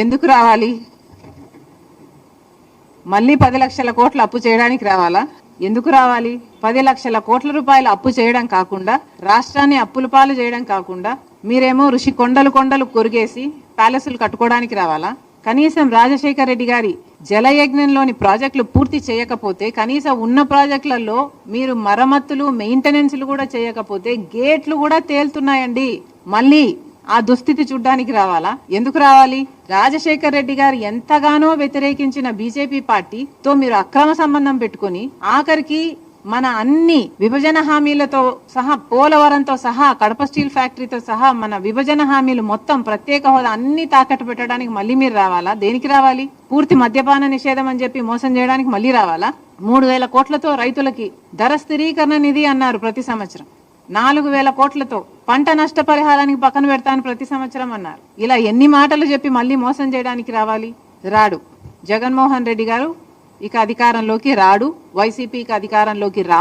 ఎందుకు రావాలి? మళ్ళీ పది లక్షల కోట్ల అప్పు చేయడానికి రావాలా? ఎందుకు రావాలి? పది లక్షల కోట్ల రూపాయల అప్పు చేయడం కాకుండా రాష్ట్రాన్ని అప్పుల పాలు చేయడం కాకుండా మీరేమో ఋషి కొండలు కొండలు కొరిగేసి ప్యాలెస్లు కట్టుకోవడానికి రావాలా? కనీసం రాజశేఖర్ రెడ్డి గారి జలయజ్ఞంలోని ప్రాజెక్టులు పూర్తి చేయకపోతే కనీసం ఉన్న ప్రాజెక్టులలో మీరు మరమ్మతులు మెయింటెనెన్స్లు కూడా చేయకపోతే గేట్లు కూడా తేలుతున్నాయండి. మళ్ళీ ఆ దుస్థితి చూడ్డానికి రావాలా? ఎందుకు రావాలి? రాజశేఖర్ రెడ్డి గారు ఎంతగానో వ్యతిరేకించిన బీజేపీ పార్టీతో మీరు అక్రమ సంబంధం పెట్టుకొని ఆఖరికి మన అన్ని విభజన హామీలతో సహా పోలవరంతో సహా కడప స్టీల్ ఫ్యాక్టరీతో సహా మన విభజన హామీలు మొత్తం ప్రత్యేక హోదా అన్ని తాకట్టు పెట్టడానికి మళ్ళీ మీరు రావాలా? దేనికి రావాలి? పూర్తి మద్యపాన నిషేధం అని చెప్పి మోసం చేయడానికి మళ్ళీ రావాలా? మూడు వేల కోట్లతో రైతులకి ధర స్థిరీకరణ నిధి అన్నారు ప్రతి సంవత్సరం. నాలుగు వేల కోట్లతో పంట నష్టపరిహారానికి పక్కన పెడతాను ప్రతి సంవత్సరం అన్నారు. ఇలా ఎన్ని మాటలు చెప్పి మళ్ళీ మోసం చేయడానికి రావాలి? రాడు. జగన్మోహన్ రెడ్డి గారు ఇక అధికారంలోకి రాడు. వైసీపీకి అధికారంలోకి రాడు.